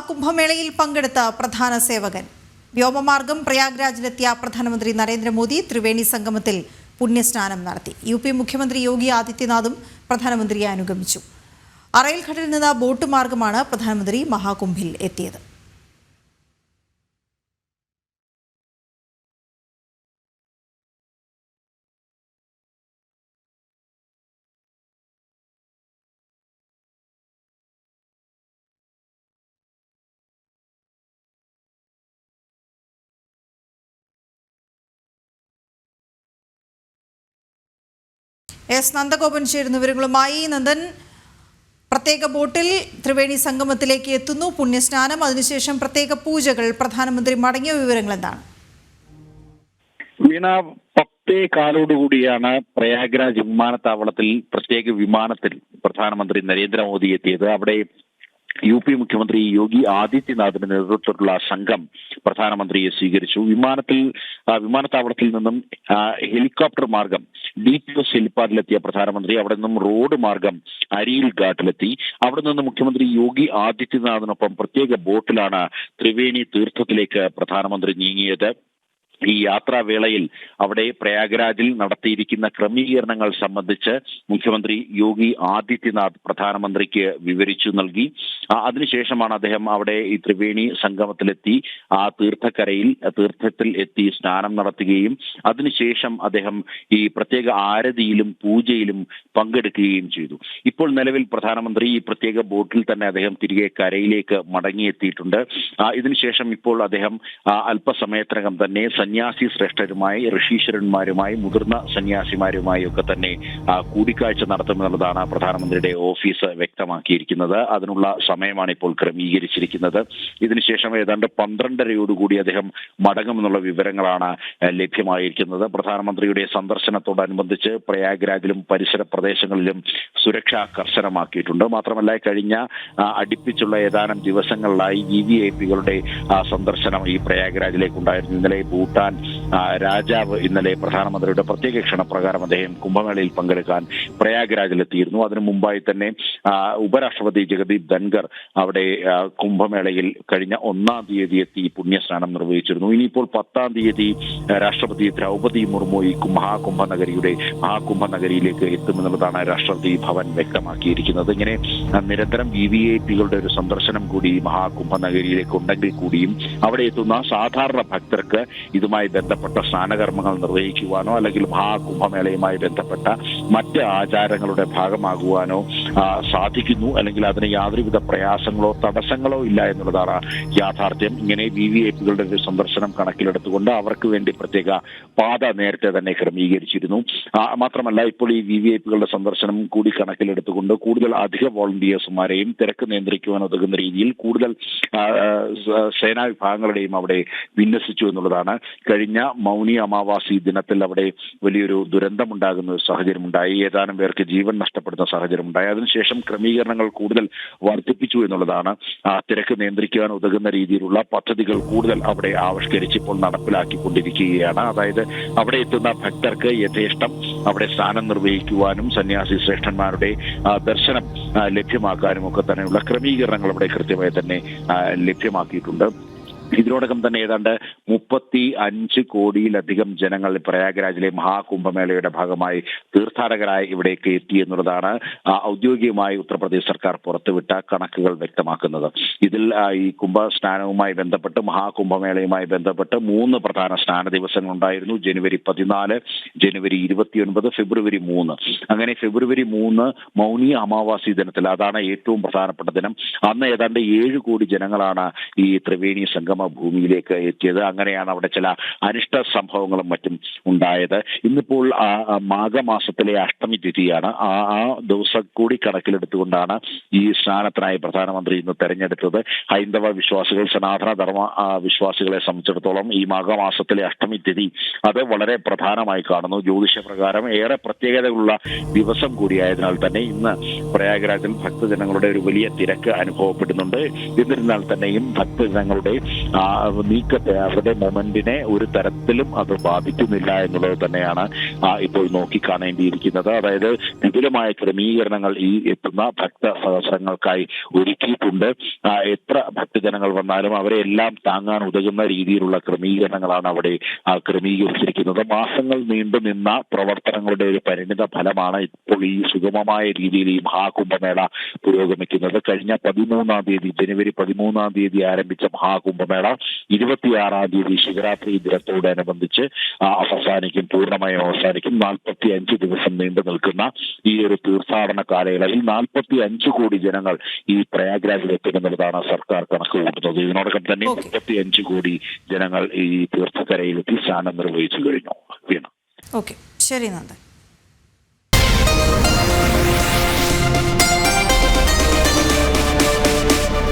മഹാകുംഭമേളയിൽ പങ്കെടുത്ത പ്രധാന സേവകൻ. വ്യോമമാർഗം പ്രയാഗ്രാജിലെത്തിയ പ്രധാനമന്ത്രി നരേന്ദ്രമോദി ത്രിവേണി സംഗമത്തിൽ പുണ്യസ്നാനം നടത്തി. യു പി മുഖ്യമന്ത്രി യോഗി ആദിത്യനാഥും പ്രധാനമന്ത്രിയെ അനുഗമിച്ചു. അറയിൽഘട്ടിൽ നിന്ന് ബോട്ട് മാർഗമാണ് പ്രധാനമന്ത്രി മഹാകുംഭിൽ എത്തിയത്. എസ് നന്ദഗോപൻ ചേരുന്ന വിവരങ്ങളുമായി നന്ദൻ. പ്രത്യേക ബോട്ടിൽ ത്രിവേണി സംഗമത്തിലേക്ക് എത്തുന്നു. പുണ്യസ്നാനം അതിനുശേഷം പ്രത്യേക പൂജകൾ. പ്രധാനമന്ത്രി മടങ്ങിയ വിവരങ്ങൾ എന്താണ്? പത്തേ കാലോടുകൂടിയാണ് പ്രയാഗ്രാജ് വിമാനത്താവളത്തിൽ പ്രത്യേക വിമാനത്തിൽ പ്രധാനമന്ത്രി നരേന്ദ്രമോദി എത്തിയത്. അവിടെ യു പി മുഖ്യമന്ത്രി യോഗി ആദിത്യനാഥിന്റെ നേതൃത്വത്തിലുള്ള സംഘം പ്രധാനമന്ത്രിയെ സ്വീകരിച്ചു. വിമാനത്തിൽ വിമാനത്താവളത്തിൽ നിന്നും ഹെലികോപ്റ്റർ മാർഗം ഡി പി എസ് ഹെലിപ്പാഡിലെത്തിയ പ്രധാനമന്ത്രി അവിടെ നിന്നും റോഡ് മാർഗം അരിയിൽ ഘാട്ടിലെത്തി. അവിടെ നിന്ന് മുഖ്യമന്ത്രി യോഗി ആദിത്യനാഥിനൊപ്പം പ്രത്യേക ബോട്ടിലാണ് ത്രിവേണി തീർത്ഥത്തിലേക്ക് പ്രധാനമന്ത്രി നീങ്ങിയത്. ഈ യാത്രാവേളയിൽ അവിടെ പ്രയാഗ്രാജിൽ നടത്തിയിരിക്കുന്ന ക്രമീകരണങ്ങൾ സംബന്ധിച്ച് മുഖ്യമന്ത്രി യോഗി ആദിത്യനാഥ് പ്രധാനമന്ത്രിക്ക് വിവരിച്ചു നൽകി. അതിനുശേഷമാണ് അദ്ദേഹം അവിടെ ഈ ത്രിവേണി സംഗമത്തിലെത്തി ആ തീർത്ഥക്കരയിൽ തീർത്ഥത്തിൽ എത്തി സ്നാനം നടത്തുകയും അതിനുശേഷം അദ്ദേഹം ഈ പ്രത്യേക ആരതിയിലും പൂജയിലും പങ്കെടുക്കുകയും ചെയ്തു. ഇപ്പോൾ നിലവിൽ പ്രധാനമന്ത്രി ഈ പ്രത്യേക ബോട്ടിൽ തന്നെ അദ്ദേഹം തിരികെ കരയിലേക്ക് മടങ്ങിയെത്തിയിട്ടുണ്ട്. ഇതിനുശേഷം ഇപ്പോൾ അദ്ദേഹം അല്പസമയത്തിനകം തന്നെ സന്യാസി ശ്രേഷ്ഠരുമായി ഋഷീശ്വരന്മാരുമായി മുതിർന്ന സന്യാസിമാരുമായി ഒക്കെ തന്നെ കൂടിക്കാഴ്ച നടത്തുമെന്നുള്ളതാണ് പ്രധാനമന്ത്രിയുടെ ഓഫീസ് വ്യക്തമാക്കിയിരിക്കുന്നത്. അതിനുള്ള സമയമാണ് ഇപ്പോൾ ക്രമീകരിച്ചിരിക്കുന്നത്. ഇതിനുശേഷം ഏതാണ്ട് പന്ത്രണ്ടരയോടുകൂടി അദ്ദേഹം മടങ്ങുമെന്നുള്ള വിവരങ്ങളാണ് ലഭ്യമായിരിക്കുന്നത്. പ്രധാനമന്ത്രിയുടെ സന്ദർശനത്തോടനുബന്ധിച്ച് പ്രയാഗ്രാജിലും പരിസര പ്രദേശങ്ങളിലും സുരക്ഷ കർശനമാക്കിയിട്ടുണ്ട്. മാത്രമല്ല കഴിഞ്ഞ ആ, അടുപ്പിച്ചുള്ള ഏതാനും ദിവസങ്ങളിലായി ഇ വി ഐ പികളുടെ സന്ദർശനം ഈ പ്രയാഗ്രാജിലേക്ക് ഉണ്ടായിരുന്നു ഇന്നലെ ഭൂട്ടാൻ രാജാവ് ഇന്നലെ പ്രധാനമന്ത്രിയുടെ പ്രത്യേക ക്ഷണപ്രകാരം അദ്ദേഹം കുംഭമേളയിൽ പങ്കെടുക്കാൻ പ്രയാഗ്രാജിലെത്തിയിരുന്നു. അതിനു മുമ്പായി തന്നെ ഉപരാഷ്ട്രപതി ജഗദീപ് ധൻഖർ അവിടെ കുംഭമേളയിൽ കഴിഞ്ഞ ഒന്നാം തീയതി എത്തി പുണ്യസ്നാനം നിർവഹിച്ചിരുന്നു. ഇനിയിപ്പോൾ പത്താം തീയതി ആ, രാഷ്ട്രപതി ദ്രൗപദി മുർമു ഈ കു- മഹാകുംഭ നഗരിയുടെ മഹാകുംഭ നഗരിയിലേക്ക് എത്തുമെന്നുള്ളതാണ് രാഷ്ട്രപതി ഭവൻ വ്യക്തമാക്കിയിരിക്കുന്നത്. ഇങ്ങനെ നിരന്തരം വി വി ഐ പികളുടെ ഒരു സന്ദർശനം കൂടി മഹാകുംഭനഗരിയിലേക്ക് മഹാകുംഭ നഗരിയിലേക്ക് ഉണ്ടെങ്കിൽ കൂടിയും അവിടെ എത്തുന്ന സാധാരണ ഭക്തർക്ക് ഇതുമായി ബന്ധപ്പെട്ട സ്നാനകർമ്മങ്ങൾ നിർവഹിക്കുവാനോ അല്ലെങ്കിൽ മഹാകുംഭമേളയുമായി ബന്ധപ്പെട്ട മറ്റ് ആചാരങ്ങളുടെ ഭാഗമാകുവാനോ സാധിക്കുന്നു. അല്ലെങ്കിൽ അതിന് യാതൊരുവിധ പ്രയാസങ്ങളോ തടസ്സങ്ങളോ ഇല്ല എന്നുള്ളതാണ് യാഥാർത്ഥ്യം. ഇങ്ങനെ വി വി ഐ പികളുടെ ഒരു സന്ദർശനം കണക്കിലെടുത്തുകൊണ്ട് അവർക്ക് വേണ്ടി പ്രത്യേക പാത നേരത്തെ തന്നെ ക്രമീകരിച്ചിരുന്നു. മാത്രമല്ല ഇപ്പോൾ ഈ വി വി ഐ പികളുടെ സന്ദർശനം കൂടി കണക്കിലെടുത്തുകൊണ്ട് കൂടുതൽ അധിക വോളണ്ടിയേഴ്സുമാരെയും തിരക്ക് നിയന്ത്രിക്കുവാൻ ഉതകുന്ന രീതിയിൽ കൂടുതൽ സേനാ വിഭാഗങ്ങളുടെയും അവിടെ വിന്യസിച്ചു എന്നുള്ളതാണ്. കഴിഞ്ഞ മൗനി അമാവാസി ദിനത്തിൽ അവിടെ വലിയൊരു ദുരന്തമുണ്ടാകുന്ന ഒരു സാഹചര്യമുണ്ടായി. ഏതാനും പേർക്ക് ജീവൻ നഷ്ടപ്പെടുന്ന സാഹചര്യമുണ്ടായി. അതിനുശേഷം ക്രമീകരണങ്ങൾ കൂടുതൽ വർദ്ധിപ്പിച്ചു എന്നുള്ളതാണ് തിരക്ക് നിയന്ത്രിക്കുവാൻ ഉതകുന്ന രീതിയിലുള്ള പദ്ധതികൾ കൂടുതൽ അവിടെ ആവിഷ്കരിച്ച് ഇപ്പോൾ നടപ്പിലാക്കിക്കൊണ്ടിരിക്കുകയാണ്. അതായത് അവിടെ എത്തുന്ന ഭക്തർക്ക് യഥേഷ്ടം അവിടെ സ്ഥാനം നിർവഹിക്കുവാനും സന്യാസി ശ്രേഷ്ഠന്മാരുടെ ദർശനം ലഭ്യമാക്കാനും ഒക്കെ തന്നെയുള്ള ക്രമീകരണങ്ങൾ അവിടെ കൃത്യമായി തന്നെ ലഭ്യമാക്കിയിട്ടുണ്ട്. ഇതിനോടകം തന്നെ ഏതാണ്ട് മുപ്പത്തി അഞ്ച് കോടിയിലധികം ജനങ്ങൾ പ്രയാഗ്രാജിലെ മഹാകുംഭമേളയുടെ ഭാഗമായി തീർത്ഥാടകരായി ഇവിടേക്ക് എത്തി എന്നുള്ളതാണ് ഔദ്യോഗികമായി ഉത്തർപ്രദേശ് സർക്കാർ പുറത്തുവിട്ട കണക്കുകൾ വ്യക്തമാക്കുന്നത്. ഇതിൽ ഈ കുംഭ സ്നാനവുമായി ബന്ധപ്പെട്ട് മഹാകുംഭമേളയുമായി ബന്ധപ്പെട്ട് മൂന്ന് പ്രധാന സ്നാന ദിവസങ്ങൾ ഉണ്ടായിരുന്നു ജനുവരി പതിനാല് ജനുവരി ഇരുപത്തിയൊൻപത് ഫെബ്രുവരി മൂന്ന്. അങ്ങനെ ഫെബ്രുവരി മൂന്ന് മൗനി അമാവാസി ദിനത്തിൽ അതാണ് ഏറ്റവും പ്രധാനപ്പെട്ട ദിനം. അന്ന് ഏതാണ്ട് ഏഴ് കോടി ജനങ്ങളാണ് ഈ ത്രിവേണി സംഗമ ഭൂമിയിലേക്ക് എത്തിയത്. അങ്ങനെയാണ് അവിടെ ചില അനിഷ്ട സംഭവങ്ങളും മറ്റും ഉണ്ടായത്. ഇന്നിപ്പോൾ മാഘമാസത്തിലെ അഷ്ടമി തിഥിയാണ്. ആ ആ ദിവസം കൂടി കണക്കിലെടുത്തുകൊണ്ടാണ് ഈ സ്നാനത്തിനായി പ്രധാനമന്ത്രി ഇന്ന് തെരഞ്ഞെടുത്തത്. ഹൈന്ദവ വിശ്വാസികൾ സനാതന ധർമ്മ വിശ്വാസികളെ സംബന്ധിച്ചിടത്തോളം ഈ മാഘമാസത്തിലെ അഷ്ടമി തിഥി അത് വളരെ പ്രധാനമായി കാണുന്നു. ജ്യോതിഷ പ്രകാരം ഏറെ പ്രത്യേകതകളുള്ള ദിവസം കൂടിയായതിനാൽ തന്നെ ഇന്ന് പ്രയാഗ്രാജിൽ ഭക്തജനങ്ങളുടെ ഒരു വലിയ തിരക്ക് അനുഭവപ്പെടുന്നുണ്ട്. എന്നിരുന്നാൽ തന്നെയും ഭക്തജനങ്ങളുടെ നീക്കത്തെ അവരുടെ മൊമെന്റിനെ ഒരു തരത്തിലും അത് ബാധിക്കുന്നില്ല എന്നുള്ളത് തന്നെയാണ് ഇപ്പോൾ നോക്കിക്കാണേണ്ടിയിരിക്കുന്നത്. അതായത് വിപുലമായ ക്രമീകരണങ്ങൾ ഈ എത്തുന്ന ഭക്ത സഹസ്രങ്ങൾക്കായി ഒരുക്കിയിട്ടുണ്ട്. എത്ര ഭക്തജനങ്ങൾ വന്നാലും അവരെ എല്ലാം താങ്ങാൻ ഉതകുന്ന രീതിയിലുള്ള ക്രമീകരണങ്ങളാണ് അവിടെ ക്രമീകരിച്ചിരിക്കുന്നത്. മാസങ്ങൾ നീണ്ടു നിന്ന പ്രവർത്തനങ്ങളുടെ ഒരു പരിണിത ഫലമാണ് ഇപ്പോൾ ഈ സുഗമമായ രീതിയിൽ ഈ മഹാകുംഭമേള പുരോഗമിക്കുന്നത്. കഴിഞ്ഞ പതിമൂന്നാം തീയതി ജനുവരി പതിമൂന്നാം തീയതി ആരംഭിച്ച മഹാകുംഭമേള ഇരുപത്തിയാറാം തീയതി ശിവരാത്രി ദിനത്തോടനുബന്ധിച്ച് അവസാനിക്കും പൂർണമായും അവസാനിക്കും. നാൽപ്പത്തി അഞ്ച് ദിവസം നീണ്ടു നിൽക്കുന്ന ഈ ഒരു തീർത്ഥാടന കാലയളവിൽ നാൽപ്പത്തി അഞ്ച് കോടി ജനങ്ങൾ ഈ പ്രയാഗ്രാജിൽ എത്തുമെന്നുള്ളതാണ് സർക്കാർ കണക്ക് കൂട്ടുന്നത് ഇതിനോടൊപ്പം തന്നെ മുപ്പത്തി അഞ്ച് കോടി ജനങ്ങൾ ഈ തീർത്ഥക്കരയിലെത്തി സ്നാനം നിർവഹിച്ചു കഴിഞ്ഞു. വീണ. ഓക്കെ. ശരി നന്ദൻ.